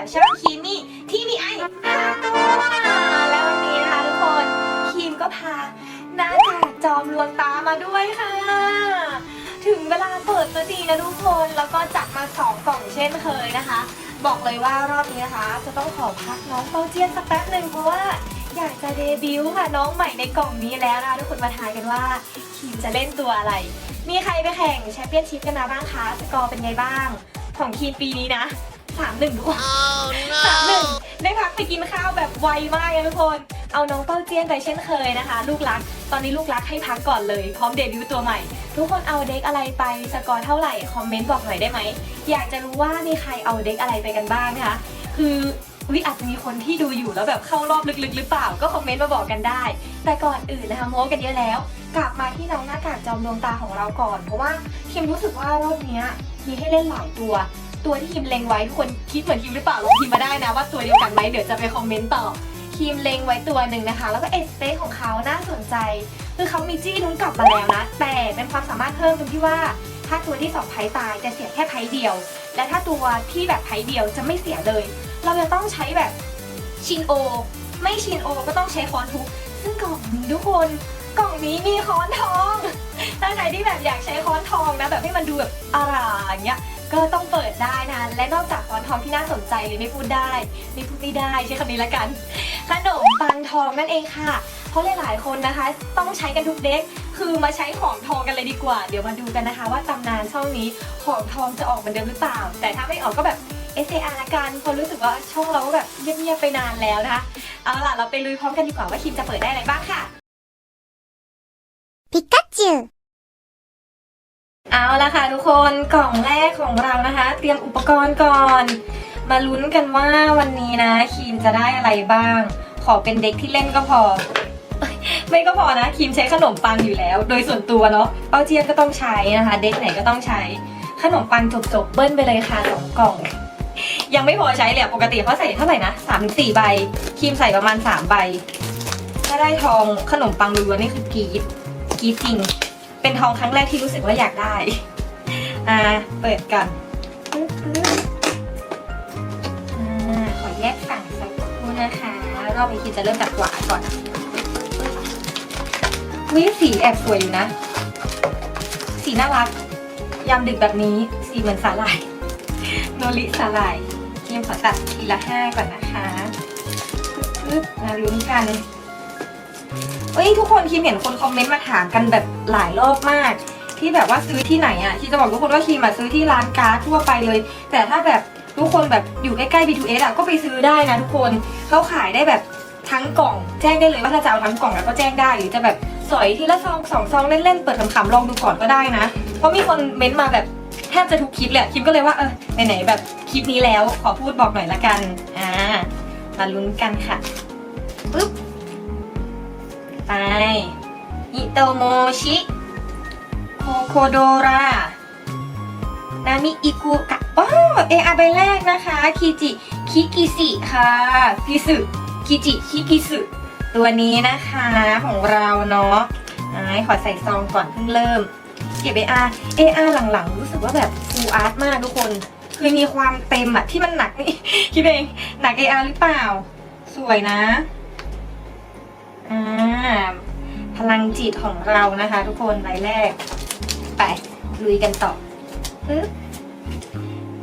กับช่องคีมี่ทีวีไอห้าตัวแล้ววันนี้นะคะทุกคนคีมก็พาหน้ากากจอมลวงตามาด้วยค่ะ ถึงเวลาเปิดสักทีนะทุกคนแล้วก็จัดมาสองกล่องเช่นเคยนะคะ บอกเลยว่ารอบนี้นะคะ จะต้องขอพักน้องเต้าเจี้ยนสักแป๊บหนึ่งเพราะว่าอยากจะเดบิวต์ค่ะน้องใหม่ในกล่องนี้แล้วนะคะทุกคนมาทายกันว่าคีมจะเล่นตัวอะไร มีใครไปแข่งแชมเปี้ยนชิพกันมาบ้างคะสกอร์เป็นไงบ้าง ของคีมปีนี้นะ สามหนึ่งทุกคนสามหนึ่งได้พักไปกินข้าวแบบไวมากเลยทุกคน เอาน้องเต้าเจี้ยนไปเช่นเคยนะคะ ลูกรัก ตอนนี้ลูกรักให้พักก่อนเลย พร้อมเดบิวต์ตัวใหม่ ทุกคนเอาเด็กอะไรไปสกอร์เท่าไหร่คอมเมนต์บอกหน่อยได้ไหมอยากจะรู้ว่ามีใครเอาเด็กอะไรไปกันบ้างนะคะคือวิอาจจะมีคนที่ดูอยู่แล้วแบบเข้ารอบลึกๆ หรือเปล่าก็คอมเมนต์มาบอกกันได้ แต่ก่อนอื่นนะคะโม้กันเยอะแล้ว กลับมาที่น้องหน้ากากจอมดวงตาของเราก่อน เพราะว่าคิมรู้สึกว่ารอบเนี้ยมีให้เล่นหลายตัว ตัวที่คิมเล็งไว้ทุกคนคิดเหมือนคิมหรือเปล่าลองพิมพ์มาได้นะว่าตัวเดียวกันไหมเดี๋ยวจะไปคอมเมนต์ต่อคิมเล็งไว้ตัวหนึ่งนะคะ แล้วก็เอสเปคของเขาน่าสนใจ คือเขามีจี้นุ้งกลับมาแล้วนะ แต่เป็นความสามารถเพิ่มตรงที่ว่า ถ้าตัวที่สองไพ่ตายจะเสียแค่ไพ่เดียว และถ้าตัวที่แบบไพ่เดียวจะไม่เสียเลย เราจะต้องใช้แบบชินโอ ไม่ชินโอก็ต้องใช้ค้อนทุบซึ่งกล่องนี้ทุกคนกล่องนี้มีค้อนทองถ้าใครที่แบบอยากใช้ค้อนทองนะแบบให้มันดูแบบอร่าอย่างเงี้ย ก็ต้องเปิดได้นะ และนอกจากค้อนทองที่น่าสนใจเลยไม่พูดได้ไม่พูดไม่ได้ใช้คำนี้ละกัน ขนมปังทองนั่นเองค่ะ เพราะหลายๆคนนะคะ ต้องใช้กันทุกเด็ก คือมาใช้ของทองกันเลยดีกว่า เดี๋ยวมาดูกันนะคะ ว่าตำนานช่องนี้ของทองจะออกเหมือนเดิมหรือเปล่า แต่ถ้าไม่ออกก็แบบ SAR ละกันเพราะรู้สึกว่าช่องเราก็แบบเงียบๆไปนานแล้วนะคะ เอาล่ะเราไปลุยพร้อมกันดีกว่าว่าคิมจะเปิดได้อะไรบ้างค่ะ ピカチュウ เอาละค่ะทุกคนกล่องแรกของเรานะคะ เตรียมอุปกรณ์ก่อน มาลุ้นกันว่าวันนี้นะคีมจะได้อะไรบ้าง ขอเป็นเด็กที่เล่นก็พอ ไม่ก็พอนะคีมใช้ขนมปังอยู่แล้ว โดยส่วนตัวเนาะเป้าเจียนก็ต้องใช้นะคะ เด็กไหนก็ต้องใช้ ขนมปังจบๆเบิ้ลไปเลยค่ะสองกล่อง ยังไม่พอใช้เลยปกติเขาใส่เท่าไหร่นะสามถึงสี่ใบคีมใส่ประมาณสามใบถ้าได้ทองขนมปังรัวๆนี่คือกีดกีดจริง เป็นทองครั้งแรกที่รู้สึกว่าอยากได้ อ่า เปิดกันขอแยกฝั่งสักครู่นะคะรอบนี้คิดจะเริ่มจากหวานก่อนวิสีแอบสวยอยู่นะ สีน่ารัก ยามดึกแบบนี้ สีเหมือนสาหร่าย โนริสาหร่ายเทียมขอตัดทีละห้าก่อนนะคะปึ๊บมาลุ้นกันเอ้ยทุกคนคิมเห็นคนคอมเมนต์มาถามกันแบบหลายรอบมาก ที่แบบว่าซื้อที่ไหนอะที่จะบอกทุกคนว่าคิมมาซื้อที่ร้านการ์ดทั่วไปเลย แต่ถ้าแบบทุกคนแบบอยู่ใกล้ๆ B2S อะก็ไปซื้อได้นะทุกคนเขาขายได้แบบทั้งกล่องแจ้งได้เลยว่าถ้าจะเอาทั้งกล่องแล้วก็แจ้งได้หรือจะแบบสอยทีละซองสองซองเล่นๆเปิดขำๆลองดูก่อนก็ได้นะ เพราะมีคนเม้นต์มาแบบแทบจะทุกคลิปเลยอะคิมก็เลยว่าเออไหนๆแบบคลิปนี้แล้วขอพูดบอกหน่อยละกันอ่ามาลุ้นกันค่ะปึ๊บ ไปอิโตโมชิโคโคโดรานามิอิกุกะอ๋อเออาใบแรกนะคะคิจิคิกิสิค่ะกิสึคิจิคิกิสึตัวนี้นะคะของเราเนาะอ่าขอใส่ซองก่อนเพิ่งเริ่ม เก็บ AR AR หลังๆ รู้สึกว่าแบบฟูอาร์ตมากทุกคนคือมีความเต็มอะที่มันหนักนี่คิดเองหนัก AR หรือเปล่า สวยนะ อ่าพลังจิตของเรานะคะ ทุกคนใบแรก ไปลุยกันต่อปึ๊บ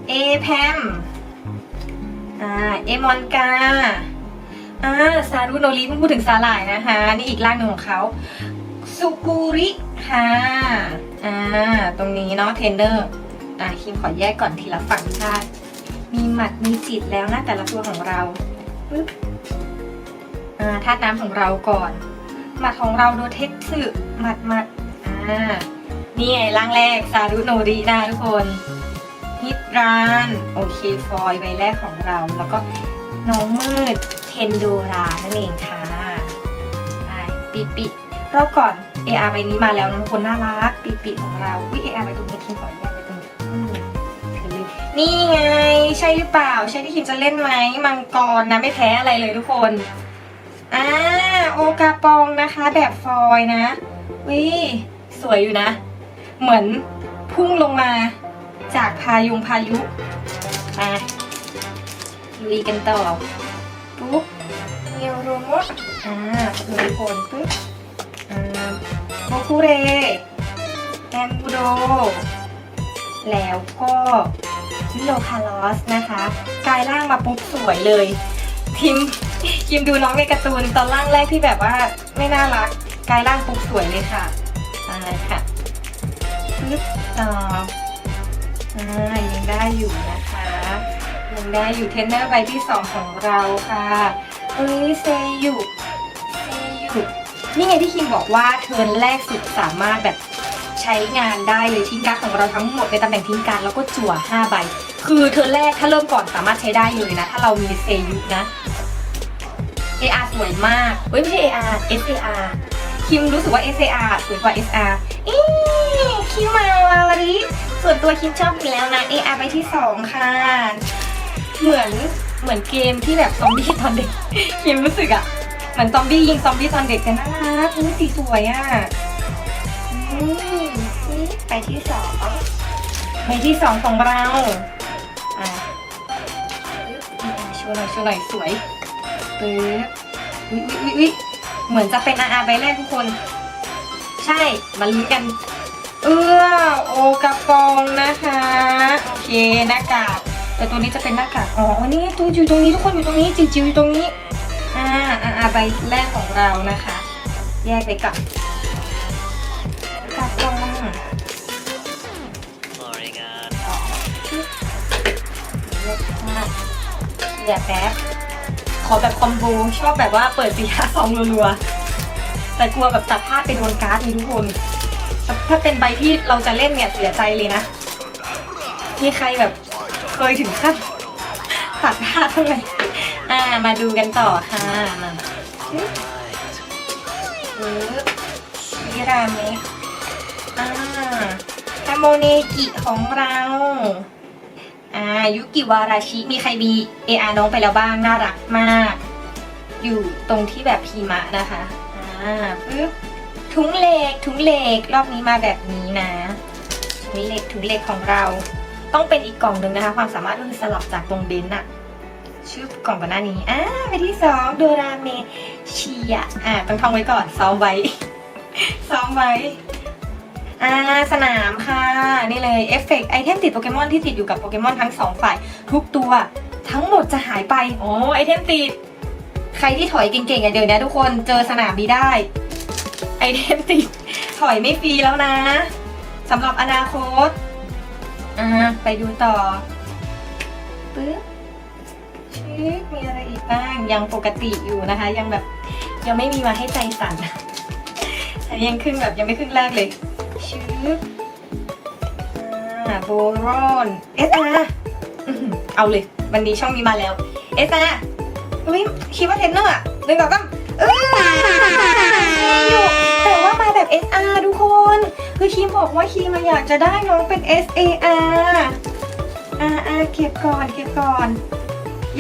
เอแพมอ่าเอมอนกาอ่าซารุโนริเพิ่งพูดถึงสาหร่ายนะคะ นี่อีกร่างหนึ่งของเขาสุกูริค่ะ อ่า ตรงนี้เนาะเทนเดอร์ อ่าคิมขอแยกก่อนทีละฝั่งชาติมีหมัดมีจิตแล้วนะแต่ละตัวของเราปึ๊บอ่า ธาตุน้ำของเราก่อน หมัดของเราโดเทคสึหมัดหมัดอ่านี่ไงร่างแรกซารุโนรินะทุกคนฮิตรานโอเคฟอยใบแรกของเรา แล้วก็น้องมืดเทนโดรานั่นเองค่ะไปปิปิรอบก่อน AR ใบนี้มาแล้วนะทุกคนน่ารักปิปิของเราวิ AR ใบตรงนี้คิมขอแยกไปตรงนี้นี่ไง ใช่หรือเปล่า ใช่ที่คิมจะเล่นไหมมังกรนะไม่แพ้อะไรเลยทุกคน อ่าโอกาปองนะคะแบบฟอยนะวิสวยอยู่นะ เหมือนพุ่งลงมาจากพายุงพายุมาลุยกันต่อปุ๊บเนียวโรโมะอ่าหนึ่งคนปุ๊บอ่าโมคุเรแอมบูโด แล้วก็มิโลคาลอสนะคะ กลายร่างมาปุ๊บสวยเลย ทิม ทิมดูน้องในการ์ตูนตอนร่างแรกที่แบบว่าไม่น่ารักกลายร่างปุ๊บสวยเลยค่ะอ่าค่ะปึ๊บต่ออ่ายังได้อยู่นะคะ ยังได้อยู่เทรนเนอร์ใบที่สองของเราค่ะเอ้ยเซยุเซยุนี่ไงที่คิมบอกว่าเทิร์นแรกสุดสามารถแบบใช้งานได้เลยทิ้งการ์ดของเราทั้งหมดในตำแหน่งทิ้งการ์ดแล้วก็จั่ว5ใบ คือเทิร์แรกถ้าเริ่มก่อนสามารถใช้ได้เลยนะ ถ้าเรามีเซยุนะ AR สวยมากเอ้ยไม่ใช่ AR SAR คิมรู้สึกว่า SAR สวยกว่า SR อีคิมมาวันนี้ส่วนตัวคิมชอบอยู่แล้วนะ AR ไปที่ 2 ค่ะ เหมือนเหมือนเกมที่แบบซอมบี้ตอนเด็ก คิมรู้สึกอะเหมือนซอมบี้ยิงซอมบี้ตอนเด็กแต่น่ารักสีสวยอะอืมไปที่สองไปที่สองของเราอะปึ๊บโชว์หน่อยโชว์หน่อยสวย เป๊บวิวิวิวิเหมือนจะเป็นอาอาใบแรกทุกคน ใช่มาลุ้นกัน เอื้อโอกระปองนะคะ โอเคหน้ากากแต่ตัวนี้จะเป็นหน้ากากอ๋อนี่ตัวอยู่ตรงนี้ทุกคนอยู่ตรงนี้จิ๋วๆอยู่ตรงนี้อ่าอ่าอาใบแรกของเรานะคะ แยกไปก่อนกระปองอกมาเสียแป๊บ ขอแบบคอมโบชอบแบบว่าเปิดสีห้าซองรัวๆแต่กลัวแบบตัดพลาดไปโดนการ์ดนี่ทุกคน ถ้าเป็นใบที่เราจะเล่นเนี่ยเสียใจเลยนะมีใครแบบเคยถึงขั้นตัดพลาดเท่าไหร่อ่ามาดูกันต่อค่ะมาปึ๊บชิราเมะอ่าคาโมเนกิของเรา อ่ายุกิวาราชิ มีใครมีเออาน้องไปแล้วบ้าง น่ารักมาก อยู่ตรงที่แบบพีมะนะคะอ่าปึ๊บถุงเหล็กถุงเหล็กรอบนี้มาแบบนี้นะถุงเหล็กถุงเหล็กของเรา ต้องเป็นอีกกล่องหนึ่งนะคะ ความสามารถก็คือสลับจากตรงเบนซ์อะชื่อกล่องก่อนหน้านี้อ่าไปที่สองโดราเมชิยะอ่าต้องท่องไว้ก่อนซ้อมไว้ซ้อมไว้ อ่าสนามค่ะ นี่เลยเอฟเฟกต์ไอเทมติดโปเกมอนที่ติดอยู่กับโปเกมอนทั้งสองฝ่าย ทุกตัวทั้งหมดจะหายไป โอ้ไอเทมติด ใครที่ถอยเก่งๆอะเดี๋ยวนี้ทุกคนเจอสนามนี้ได้ ไอเทมติด ถอยไม่ฟรีแล้วนะสำหรับอนาคตอ่าไปดูต่อปึ๊บชิคมีอะไรอีกบ้างยังปกติอยู่นะคะ ยังแบบยังไม่มีมาให้ใจสั่นแต่ยังขึ้นแบบยังไม่ขึ้นแรกเลย ชิคอ่าโบรอนเอสอาเอาเลย วันนี้ช่องมีมาแล้วเอสอาอุ้ยคิดว่าเทนเนอร์อะหนึ่งสองสามเอออยู่แต่ว่ามาแบบ SR ทุกคน คือคีมบอกว่าคีมอะอยากจะได้น้องเป็น SAR อ่าอ่าเก็บก่อนเก็บก่อน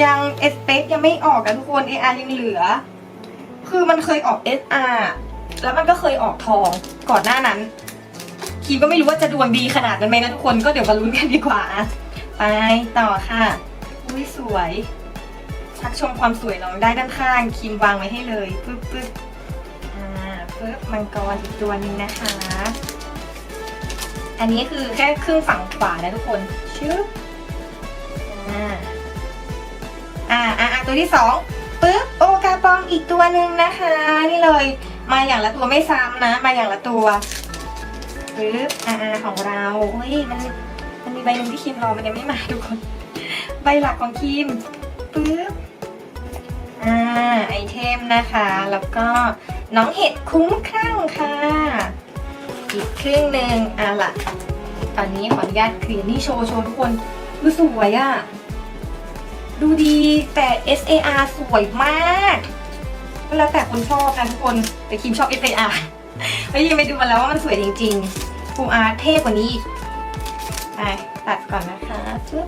ยังเอสเปยังไม่ออกอะทุกคน AR ยังเหลือ คือมันเคยออก SR แล้วมันก็เคยออกทองก่อนหน้านั้น คีมก็ไม่รู้ว่าจะดวงดีขนาดนั้นไหมนะทุกคนก็เดี๋ยวมาลุ้นกันดีกว่า ไปต่อค่ะ อุ้ยสวย ชักชมความสวยน้องได้ด้านข้างคีมวางไว้ให้เลยปึ๊บปึ๊บอ่าปึ๊บมังกรอีกตัวหนึงนะคะ อันนี้คือแค่ครึ่งฝั่งขวานะทุกคนชึบอ่าอ่าอ่าตัวที่สองปึ๊บโอกาปองอีกตัวหนึ่งนะคะ นี่เลย มาอย่างละตัวไม่ซ้ำนะ มาอย่างละตัว ปึ๊บอาอ่าของเราเฮ้ยมันมันมีใบหนึ่งที่คิมรอมันยังไม่มาทุกคน ใบหลักของคิมปึ๊บอ่าไอเทมนะคะ แล้วก็น้องเห็ดคุ้มครั่งค่ะ อีกครึ่งหนึ่งอะล่ะตอนนี้ขออนุญาตเคลียร์นี่โชว์โชว์ทุกคนดูสวยอะ่ะ ดูดีแต่ SAR สวยมาก ก็แล้วแต่คนชอบนะทุกคน แต่คิมชอบ SAR เฮ้ยยังไปดูมาแล้วว่ามันสวยจริงๆฟูอาร์เท่กว่านี้อีกไปตัดก่อนนะคะปึ๊บ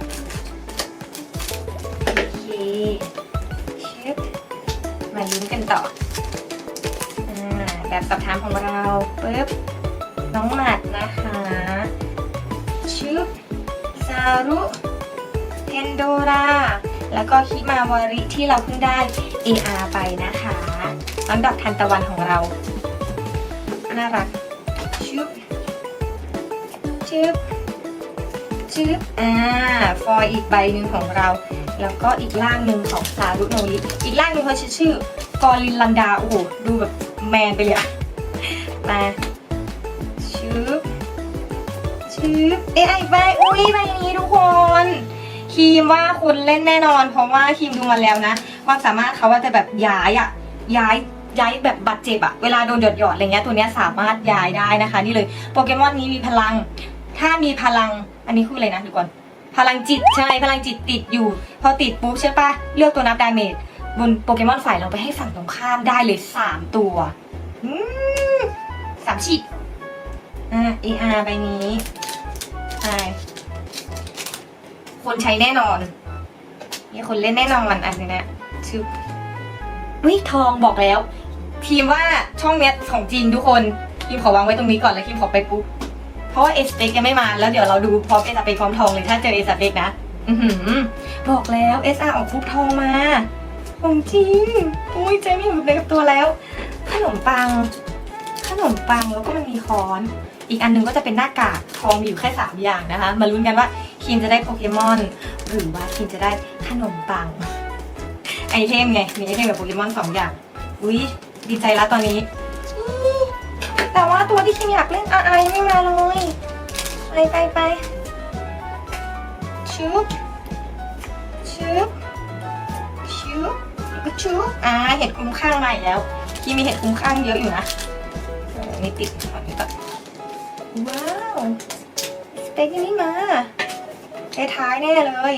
โอเคชึบมาลุ้นกันต่ออาแบบสอบถามของเราปึ๊บน้องหมัดนะคะชึบซารุเทนโดราแล้วก็ฮิมาวาริที่เราเพิ่งได้ AR ไปนะคะน้องดอกทานตะวันของเรา น่ารักชึบชึบชึบอ่าฟอยล์อีกใบหนึ่งของเรา แล้วก็อีกล่างหนึ่งของซารุโนริอีกล่างหนึ่งเขาชื่อชื่อกอรินลันดาโอ้โหดูแบบแมนไปเลยอะมาชึบชึบเอ้ยอีกใบอุ้ยใบนี้ทุกคนครีมว่าคุณเล่นแน่นอน เพราะว่าครีมดูมาแล้วนะความสามารถเขาว่าจะแบบย้ายอะย้าย ย้ายแบบบาดเจ็บอะเวลาโดนหยดหยอดๆอะไรเงี้ยตัวเนี้ยสามารถย้ายได้นะคะ นี่เลยโปเกมอนนี้มีพลัง ถ้ามีพลังอันนี้คืออะไรนะเดี๋ยวก่อน พลังจิตใช่พลังจิตติดอยู่ พอติดปุ๊บใช่ปะเลือกตัวนับดาเมจบนโปเกมอนฝ่ายเราไปให้ฝั่งตรงข้ามได้เลยสามตัวสามฉีดอ่า AR ใบนี้ใช่คนใช้แน่นอนมีคนเล่นแน่นอนอันนี้นะชื่อวิทองบอกแล้ว ทีมว่าช่องเนี้ยของจริงทุกคนทีมขอวางไว้ตรงนี้ก่อนแล้วทีมขอไปปุ๊บเพราะว่าเอสเปกยังไม่มาแล้วเดี๋ยวเราดูพร้อมเอสเปกพร้อมทองเลยถ้าเจอเอสเปกนะอือหือบอกแล้วเอสอาออกปุ๊บทองมาของจริงอุ้ยเจมี่อยู่ในกับตัวแล้ว ขนมปัง ขนมปังแล้วก็มันมีค้อน อีกอันหนึงก็จะเป็นหน้ากากทองมีอยู่แค่สามอย่างนะคะ มาลุ้นกันว่าคิมจะได้โปเกมอน หรือว่าคิมจะได้ขนมปังไอเทมไงมีไอเทมกับโปเกมอนสองอย่างอุ้ย ดีใจแล้วตอนนี้ แต่ว่าตัวที่คิมอยากเล่นอะไรไม่มาเลย ไปไปไปชุบชุบชุบแล้วก็ชุบอ่าเห็ดคุ้มข้างมาอีกแล้วคิมมีเห็ดคุ้มข้างเยอะอยู่นะนี่ติดก่อนนี้ก่อนว้าวสเต็กยังไม่มาท้ายแน่เลย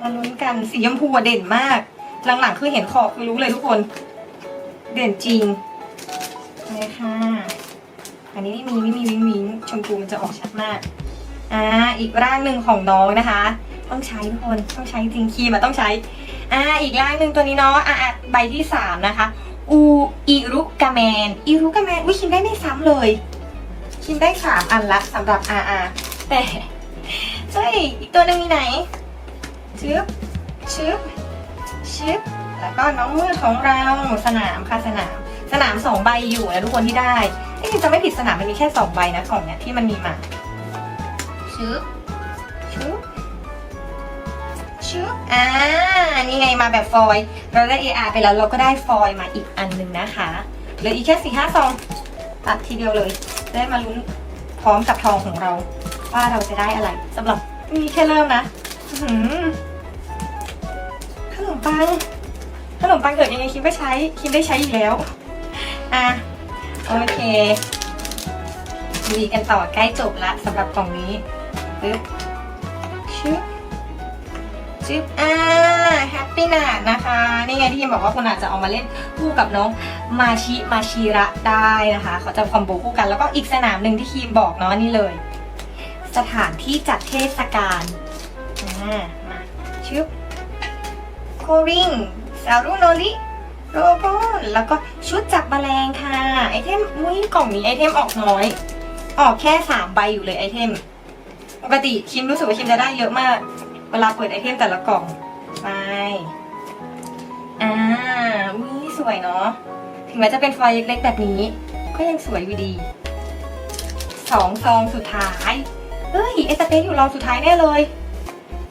มาลุ้นกันสีชมพูเด่นมาก หลังๆคือเห็นขอบคือรู้เลยทุกคน เด่นจริงนี่ค่ะ อันนี้ไม่มีไม่มีวิงวิงชมพูมันจะออกชัดมาก อ่า อีกร่างหนึ่งของน้องนะคะ ต้องใช้ทุกคน ต้องใช้จริงครีมอะต้องใช้ อ่า อีกร่างหนึ่งตัวนี้เนาะ อะอะใบที่สามนะคะ อูอิรุกาแมนอิรุกาแมนอุ้ยคิมได้ไม่ซ้ำเลย คิมได้สามอันละสำหรับอาอาแต่เฮ้ย อีกตัวนึงมีไหนชึบชึบชึบ แล้วก็น้องมืดของเราสนามค่ะสนาม สนามสองใบอยู่นะทุกคนที่ได้เอ้ยจะไม่ผิดสนามมันมีแค่สองใบนะกล่องเนี้ยที่มันมีมาชึบชึบชึบอ่านี่ไงมาแบบฟอยเราได้ AR ไปแล้วเราก็ได้ฟอยมาอีกอันหนึ่งนะคะเหลืออีกแค่สี่ห้าซองตัดทีเดียวเลยได้มาลุ้นพร้อมกับทองของเรา ว่าเราจะได้อะไรสำหรับมีแค่เริ่มนะหือขนมปัง ขนมปังเกิดยังไงคิมก็ใช้คิมได้ใช้อีกแล้ว อะโอเคดีกันต่อใกล้จบละสำหรับกล่องนี้ปึ๊บชึบชึบอ่าแฮปปี้นาดนะคะ นี่ไงที่คิมบอกว่าคุณอาจจะเอามาเล่นคู่กับน้องมาชิมาชิระได้นะคะ เขาจะคอมโบคู่กันแล้วก็อีกสนามหนึ่งที่คิมบอกเนาะนี่เลย สถานที่จัดเทศกาลอ่ามาชึบโคริง ซารุโนริโรบอนแล้วก็ชุดจับแมลงค่ะ ไอเทมอุ้ยกล่องนี้ไอเทมออกน้อย ออกแค่สามใบอยู่เลยไอเทม ปกติคิมรู้สึกว่าคิมจะได้เยอะมาก เวลาเปิดไอเทมแต่ละกล่องไปอ่าอุ้ยสวยเนาะ ถึงแม้จะเป็นไฟเล็กๆแบบนี้ ก็ยังสวยอยู่ดี สองซองสุดท้าย เฮ้ยไอสเปซอยู่รองสุดท้ายแน่เลย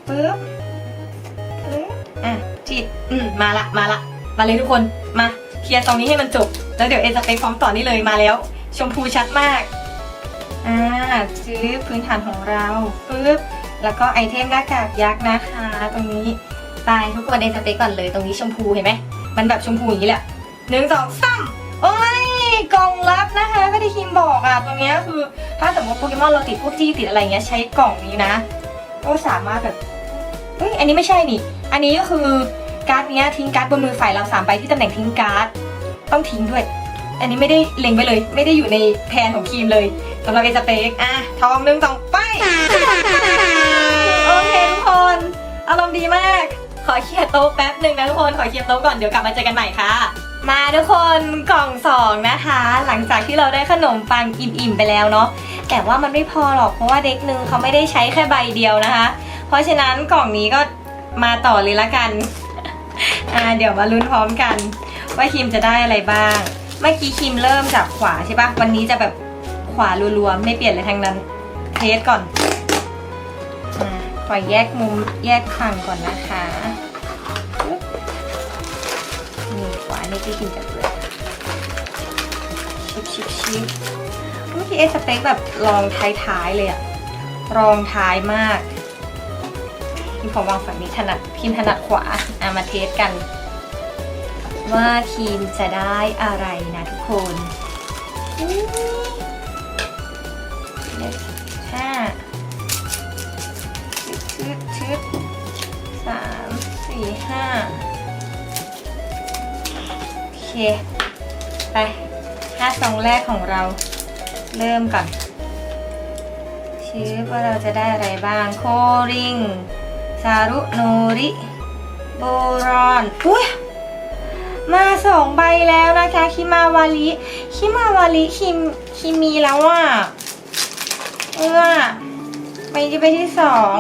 ปึ๊บ อะจิตอืมมาละมาละ มาเลยทุกคนมาเคลียร์ตรงนี้ให้มันจบ แล้วเดี๋ยวเอสเปพร้อมต่อนี่เลยมาแล้ว ชมพูชัดมากอ่าซื้อพื้นฐานของเราปึ๊บแล้วก็ไอเทมหน้ากากยักษ์นะคะ ตรงนี้ไปทุกคนเอสเปก่อนเลย ตรงนี้ชมพูเห็นไหมมันแบบชมพูอย่างนี้แหละหนึ่งสองสามโอ้ยกล่องลับนะคะก็ที่คิมบอกอะตรงนี้คือ ถ้าสมมติโปเกมอนเราติดพวกจี้ติดอะไรเงี้ยใช้กล่องนี้นะก็สามารถแบบเฮ้ยอันนี้ไม่ใช่นี่ อันนี้ก็คือการ์ดเนี้ยทิ้งการ์ดบนมือฝ่ายเราสามใบที่ตำแหน่งทิ้งการ์ดต้องทิ้งด้วย อันนี้ไม่ได้เล็งไปเลย ไม่ได้อยู่ในแผนของทีมเลยสำหรับเอสเปกอะทองหนึ่งสองไปโอเคทุกคนอารมณ์ดีมาก ขอเคลียร์โต๊ะแป๊บหนึ่งนะทุกคนขอเคลียร์โต๊ะก่อนเดี๋ยวกลับมาเจอกันใหม่ค่ะ มาทุกคนกล่องสองนะคะ หลังจากที่เราได้ขนมปังอิ่มๆไปแล้วเนาะแต่ว่ามันไม่พอหรอกเพราะว่าเด็กหนึ่งเขาไม่ได้ใช้แค่ใบเดียวนะคะ เพราะฉะนั้นกล่องนี้ก็ มาต่อเลยละกัน อ่าเดี๋ยวมาลุ้นพร้อมกัน ว่าคิมจะได้อะไรบ้าง เมื่อกี้คิมเริ่มจากขวาใช่ปะวันนี้จะแบบขวารัวๆไม่เปลี่ยนเลยทั้งนั้นเทสก่อนอขอแยกมุมแยกฝั่งก่อนนะคะนี่ขวานี่ที่คิมจะเลือกชิบชิบชิบเมื่อกี้เอสเต็กแบบลองท้ายๆเลยอะรองท้ายมาก พิมขอวางฝั่งนี้ถนัดพิมถนัดขวาอะมาเทสกัน ว่าทีมจะได้อะไรนะทุกคนห้าชึดชึดสามสี่ห้าโอเค ไปห้าซองแรกของเราเริ่มก่อนชื่อว่าเราจะได้อะไรบ้าง โคริง ซารุโนริโบรอนอุ้ยมาสองใบแล้วนะคะคิมาวาริคิมาวาริคิมคิมีแล้วอะเออใบที่ใบที่สอง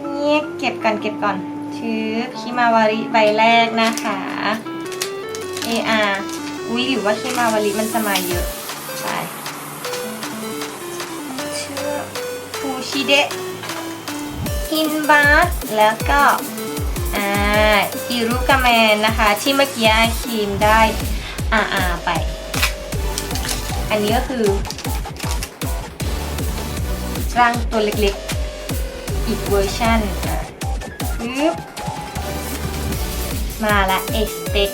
เนี่ยเก็บก่อนเก็บก่อนชื่อคิมาวาริใบแรกนะคะ AR อุ้ยหรือว่าคิมาวาริมันจะมาเยอะไปชื่อฟูชิเดะ ฮินบาสแล้วก็อิรุกาแมนนะคะ ที่เมื่อกี้ครีมได้อาอาไป อันนี้ก็คือร่างตัวเล็กๆ อีกเวอร์ชันปึ๊บมาละเอสเต็ก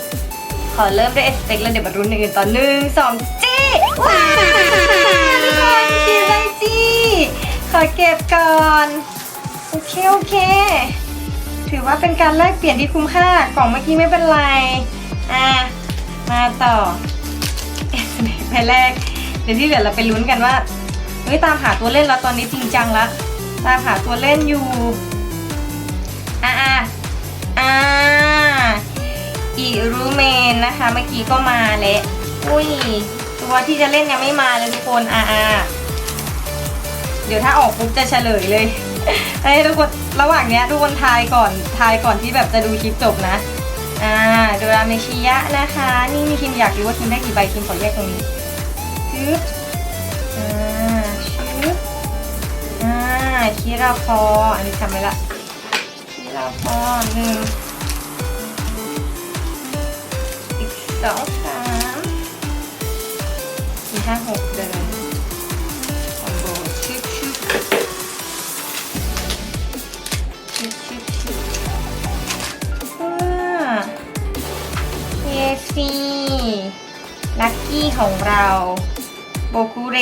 ขอเริ่มด้วยเอสเต็กแล้วเดี๋ยวมารุ้นอื่นต่อหนึ่งสองจี้ว้าวทุกคนคีได้จี้ขอเก็บก่อน อเคโอเค ถือว่าเป็นการแลกเปลี่ยนที่คุ้มค่ากล่องเมื่อกี้ไม่เป็นไร อะ มาต่อไปแรก เดี๋ยวที่เหลือเราไปลุ้นกันว่า เฮ้ยตามหาตัวเล่นแล้วตอนนี้จริงจังละ ตามหาตัวเล่นอยู่ อะอะอ่าอีรูเมนนะคะ เมื่อกี้ก็มาแล้วอุ้ย ตัวที่จะเล่นยังไม่มาเลยทุกคน อะอะเดี๋ยวถ้าออกปุ๊บจะเฉลยเลย ให้ทุกคนระหว่างเนี้ยทุกคนทายก่อนทายก่อนที่แบบจะดูคลิปจบนะ อ่าโดราเมชิยะนะคะ นี่มีคิมอยากรู้ว่าคิมได้กี่ใบคิมขอแยกตรงนี้ชึบอ่าชึบอ่าคิราพออันนี้จำไว้ละคิราพอหนึ่งอีกสองสามสี่ห้าหกเดิน KFC ลักกี้ของเราโบคุเร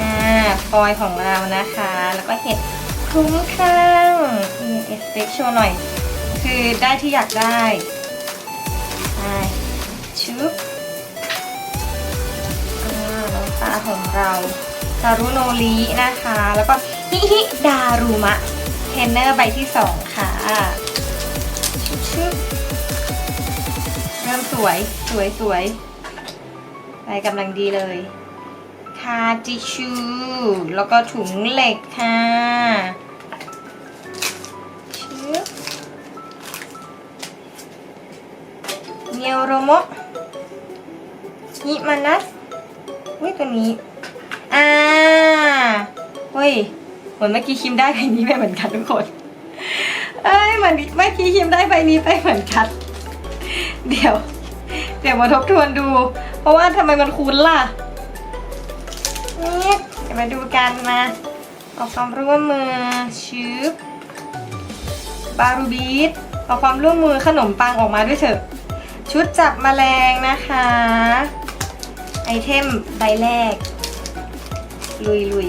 อ่าฟอยของเรานะคะ แล้วก็เห็ดคลุ้มข้างนี่เอสเต็กโชว์หน่อย คือได้ที่อยากได้ไปชุบน้ำตาของเราซารุโนรินะคะ แล้วก็ฮิฮิดารุมะเทนเนอร์ใบที่สองค่ะชุบ ริ่มสวยสวยสวยใบกำลังดีเลยคาจิชู แล้วก็ถุงเหล็กค่ะชุบเนียวโรโมะฮิมานัสอุ้ยตัวนี้อ่าเฮ้ยเหมือนเมื่อกี้คิมได้ใบนี้ไปเหมือนกันทุกคน เอ้ยเหมือนเมื่อกี้คิมได้ใบนี้ไปเหมือนกัน เดี๋ยว เดี๋ยวมาทบทวนดู เพราะว่าทำไมมันคุ้นล่ะนี่เดี๋ยวมาดูกันมาขอความร่วมมือชืบบารูบีทขอความร่วมมือขนมปังออกมาด้วยเถอะ ชุดจับแมลงนะคะ ไอเทมใบแรก ลุยลุย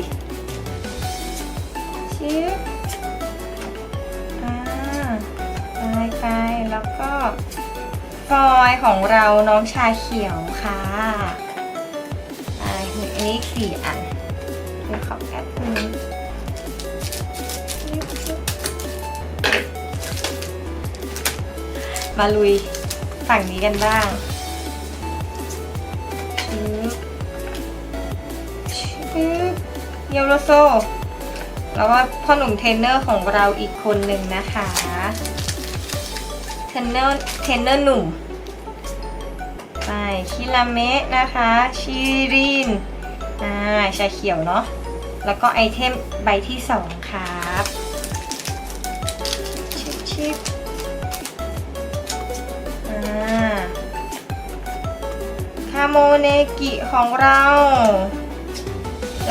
ฟอยของเราน้องชาเขียวค่ะอ่าอันนี้สี่อันเดี๋ยวขอแอดนี้มาลุยฝั่งนี้กันบ้างชิปชิปเยลโลโซ แล้วก็พ่อหนุ่มเทรนเนอร์ของเราอีกคนหนึ่งนะคะ เทรนเนอร์เทรนเนอร์หนุ่มไปคิราเมะนะคะชิรินอ่าชาเขียวเนาะแล้วก็ไอเทมใบที่สองครับชิบชิบอ่าคาโมเนกิของเรา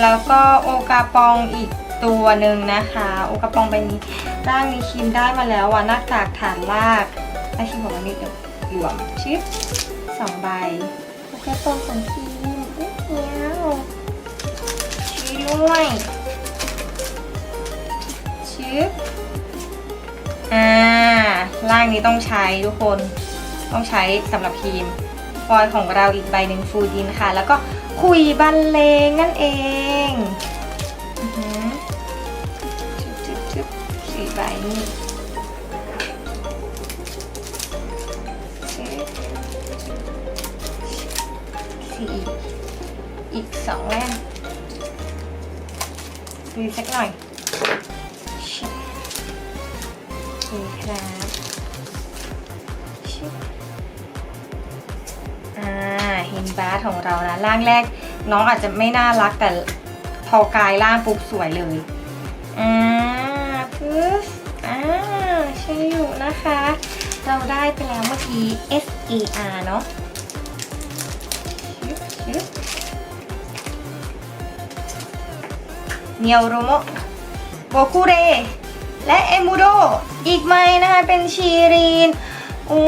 แล้วก็โอกาปองอีกตัวหนึ่งนะคะ โอกาปองใบนี้ร่างนี้คิมได้มาแล้วอะหน้ากากฐานลาก ไอคิมของมันนี่เดี๋ยวหลวมชิปสองใบโอกาปองของคิมเอ้ยเนี้ยวชี้ด้วยชิปอ่าร่างนี้ต้องใช้ทุกคนต้องใช้สำหรับครีมฟอยล์ของเราอีกใบหนึ่งฟูดินค่ะ แล้วก็คุยบรรเลงนั่นเองอือหือจึ๊บจึ๊บจึ๊บสี่ใบนี่ สี่อีกสองแว่นดูสักหน่อยชิบโอเคครับชิอ่าฮินบาร์ของเรานะร่างแรก น้องอาจจะไม่น่ารักแต่พอกลายร่างปุ๊บสวยเลย อ่าปึ๊บอ่าใช่อยู่นะคะ เราได้ไปแล้วเมื่อกี้ S A R เนาะเนียวโรโมโบคุเร และเอมูโด อีกไหมนะคะ เป็นชีรีนอื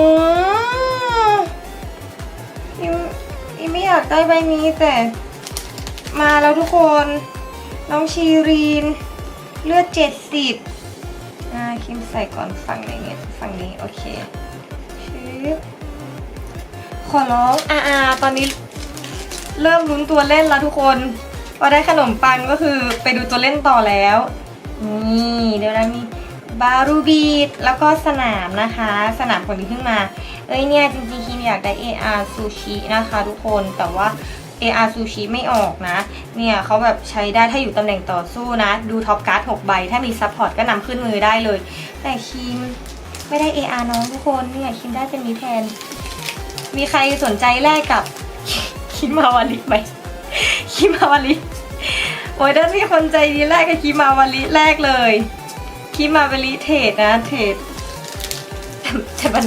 มอิมอิมไม่อยากได้ใบนี้แต่มาแล้วทุกคน น้องชีรีน เลือดเจ็ดสิบอ่าคิมใส่ก่อนฝั่งไหนเนี่ยฝั่งนี้ โอเคชิบ ขอร้องอาอาตอนนี้ เริ่มลุ้นตัวเล่นแล้วทุกคนพอได้ขนมปังก็คือไปดูตัวเล่นต่อแล้ว นี่เดี๋ยวนะมีบารูบีดแล้วก็สนามนะคะ สนามคนนี้ขึ้นมา เอ้ยเนี่ยจริงๆคิมอยากได้ AR ซูชินะคะทุกคนแต่ว่า AR ซูชิไม่ออกนะ เนี่ยเขาแบบใช้ได้ถ้าอยู่ตำแหน่งต่อสู้นะ ดูท็อปการ์ด6ใบ ถ้ามีซัพพอร์ตก็นำขึ้นมือได้เลย แต่คิมไม่ได้ AR น้องทุกคนเนี่ยคิมได้เป็นนี้แทน มีใครสนใจแลกกับคิมาวาริไหมคิมาวาริโอ้ยถ้ามีคนใจดีแลกกับคิมาวาริแลกเลยคิมาวาริเทรดนะเทรดแต่มัน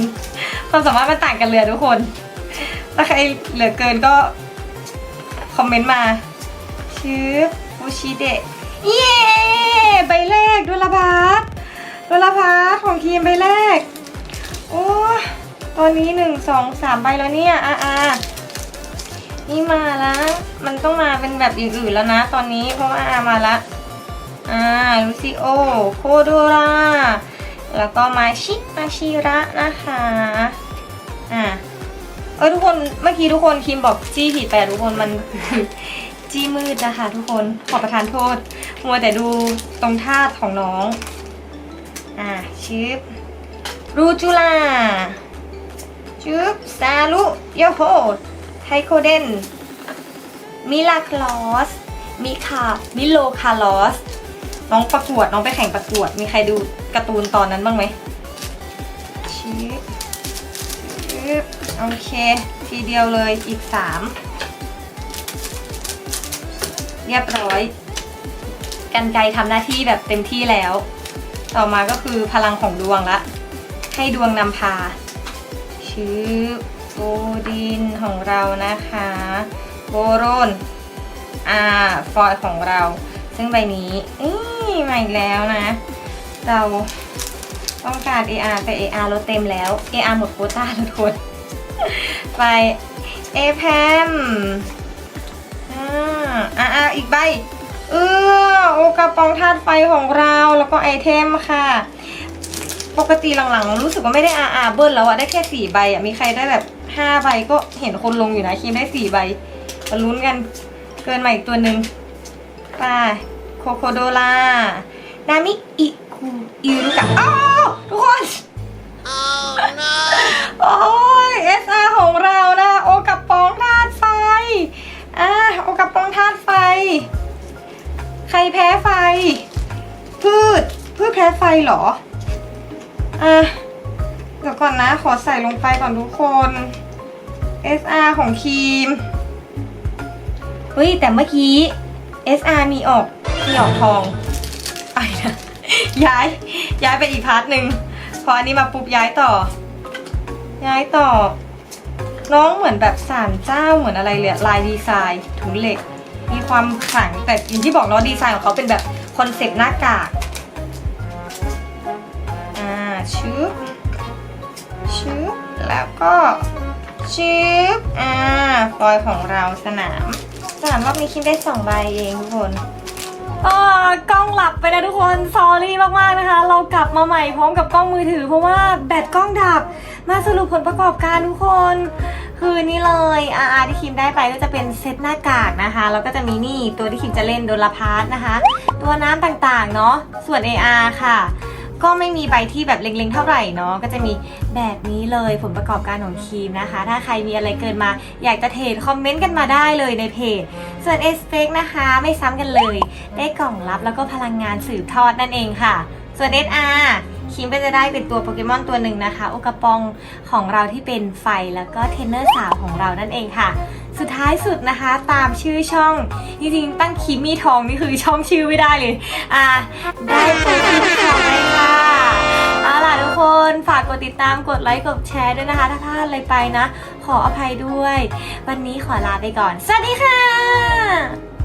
ความสามารถมันต่างกันเลยอทุกคน ถ้าใครเหลือเกินก็ คอมเมนต์มา ชื่อฟูชิเดะเย้ใบแรกดลบาสดลบาสของทีมใบแรก โอ้ ตอนนี้หนึ่งสองสามใบแล้วเนี่ยอาอานี่มาแล้วมันต้องมาเป็นแบบอื่นๆแล้วนะ ตอนนี้เพราะว่าอามาละอ่าลูซิโอโคโดราแล้วก็มาชิมาชิระนะคะอ่าเออทุกคนเมื่อกี้ทุกคนคิมบอกจี้ผิดแต่ทุกคนมันจี้มืดนะคะทุกคนขอประทานโทษ มัวแต่ดูตรงท่าของน้อง อ่าชิปรูจูลา ชิปซาลุโยโฮไทโคเดนมิลาคลอสมิคามิโลคาลอสน้องประกวดน้องไปแข่งประกวด มีใครดูการ์ตูนตอนนั้นบ้างไหมชิปชิปโอเค ทีเดียวเลยอีกสามเรียบร้อย กันไกทำหน้าที่แบบเต็มที่แล้ว ต่อมาก็คือพลังของดวงละ ให้ดวงนำพา ชื่อโบดินของเรานะคะโบโรนอ่าฟอยของเรา ซึ่งใบนี้นี่มาอีกแล้วนะ เราต้องการ AR แต่ AR เราเต็มแล้ว AR หมดโคต้าแล้วทุกคนไป A แพมอ่าอ่าอ่าอีกใบ เออโอกระปองธาตุไฟของเราแล้วก็ไอเทมค่ะ ปกติหลังๆ รู้สึกว่าไม่ได้อาอาเบิ้ลแล้วอะได้แค่สี่ใบอะมีใครได้แบบห้าใบก็เห็นคนลงอยู่นะคิมได้สี่ใบมาลุ้นกันเกินมาอีกตัวหนึ่งไปโคโคโดลานามิอิคุอิรุกะอ้าวทุกคนโอ้ย SR ของเรานะโอกระปองธาตุไฟอะโอกระปองธาตุไฟ ใครแพ้ไฟ พืชพืชแพ้ไฟเหรอ อะเดี๋ยวก่อนนะ ขอใส่ลงไปก่อนทุกคน SR ของครีม เฮ้ย แต่เมื่อกี้ SR มีออกมีออกทองไปนะย้าย ย้ายไปอีกพาร์ทหนึ่งพออันนี้มาปุ๊บย้ายต่อ ย้ายต่อ น้องเหมือนแบบสารเจ้าเหมือนอะไรเลยลายดีไซน์ถุงเหล็ก มีความขลังแต่อย่างที่บอกเนาะดีไซน์ของเขาเป็นแบบคอนเซปต์หน้ากาก ชึบชึบแล้วก็ชึบอ่าฟอยของเราสนาม สนามรอบนี้คิดได้สองใบเองทุกคนอ่ากล้องหลับไปนะทุกคนซอรี่มากๆนะคะ เรากลับมาใหม่พร้อมกับกล้องมือถือ เพราะว่าแบตกล้องดับ มาสรุปผลประกอบการทุกคน คือนี่เลยอาอาที่คิมได้ไปก็จะเป็นเซตหน้ากากนะคะ แล้วก็จะมีนี่ตัวที่คิมจะเล่นโดลพาร์ทนะคะ ตัวน้ำต่างๆเนาะ ส่วน AR ค่ะ ก็ไม่มีใบที่แบบเล็งๆเท่าไหร่เนาะก็จะมีแบบนี้เลยผลประกอบการของครีมนะคะ ถ้าใครมีอะไรเกินมา อยากจะเทรดคอมเมนต์กันมาได้เลยในเพจ ส่วนเอ e นะคะไม่ซ้ำกันเลย ได้กล่องลับแล้วก็พลังงานสืบทอดนั่นเองค่ะ ส่วน SR คิมก็จะได้เป็นตัวโปเกมอนตัวหนึ่งนะคะโอกาปองของเราที่เป็นไฟแล้วก็เทรนเนอร์สาวของเรานั่นเองค่ะ สุดท้ายสุดนะคะตามชื่อช่อง จริงๆ ตั้งคิมมี่ทองนี่คือช่องชื่อไม่ได้เลย อ่า ได้โปรตีนทองเลยค่ะเอาล่ะทุกคนฝากกดติดตามกดไลค์กดแชร์ด้วยนะคะ ถ้าพลาดอะไรไปนะ ขออภัยด้วย วันนี้ขอลาไปก่อน สวัสดีค่ะ